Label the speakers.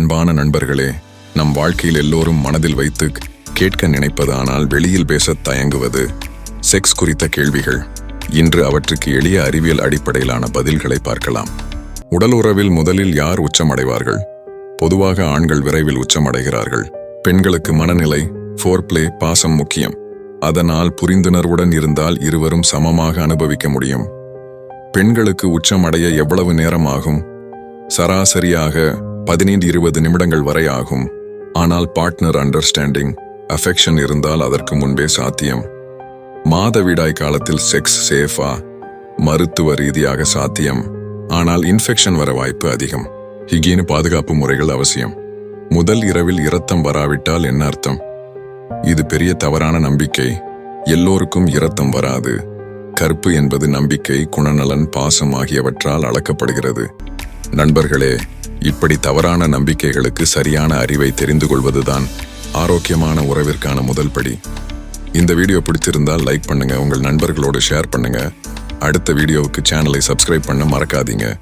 Speaker 1: அன்பான நண்பர்களே நம் வாழ்க்கையில் எல்லோரும் மனதில் வைத்து கேட்க நினைப்பது ஆனால் வெளியில் பேச தயங்குவது செக்ஸ் குறித்த கேள்விகள். இன்று அவற்றுக்கு எளிய அறிவியல் அடிப்படையிலான பதில்களை பார்க்கலாம். உடல் உறவில் முதலில் யார் உச்சமடைவார்கள்? பொதுவாக ஆண்கள் விரைவில் உச்சமடைகிறார்கள். பெண்களுக்கு மனநிலை ஃபோர்ப்ளே பாசம் முக்கியம். அதனால் புரிந்துணர்வுடன் இருந்தால் இருவரும் சமமாக அனுபவிக்க முடியும். பெண்களுக்கு உச்சமடைய எவ்வளவு நேரம் ஆகும்? சராசரியாக பதினைந்து இருபது நிமிடங்கள் வரை ஆகும். ஆனால் பார்ட்னர் அண்டர்ஸ்டாண்டிங் அஃபெக்ஷன் இருந்தால் அதற்கு முன்பே சாத்தியம். மாதவிடாய் காலத்தில் செக்ஸ் சேஃபா மருத்துவ ரீதியாக சாத்தியம். ஆனால் இன்ஃபெக்ஷன் வர வாய்ப்பு அதிகம். ஹிகீனு பாதுகாப்பு முறைகள் அவசியம். முதல் இரவில் இரத்தம் வராவிட்டால் என்ன அர்த்தம்? இது பெரிய தவறான நம்பிக்கை. எல்லோருக்கும் இரத்தம் வராது. கற்பு என்பது நம்பிக்கை குணநலன் பாசம் ஆகியவற்றால் அளக்கப்படுகிறது. நண்பர்களே இப்படி தவறான நம்பிக்கைகளுக்கு சரியான அறிவை தெரிந்து கொள்வதுதான் ஆரோக்கியமான உறவிற்கான முதல் படி. இந்த வீடியோ பிடிச்சிருந்தால் லைக் பண்ணுங்க உங்கள் நண்பர்களோடு ஷேர் பண்ணுங்க. அடுத்த வீடியோவுக்கு சேனலை சப்ஸ்கிரைப் பண்ண மறக்காதீங்க.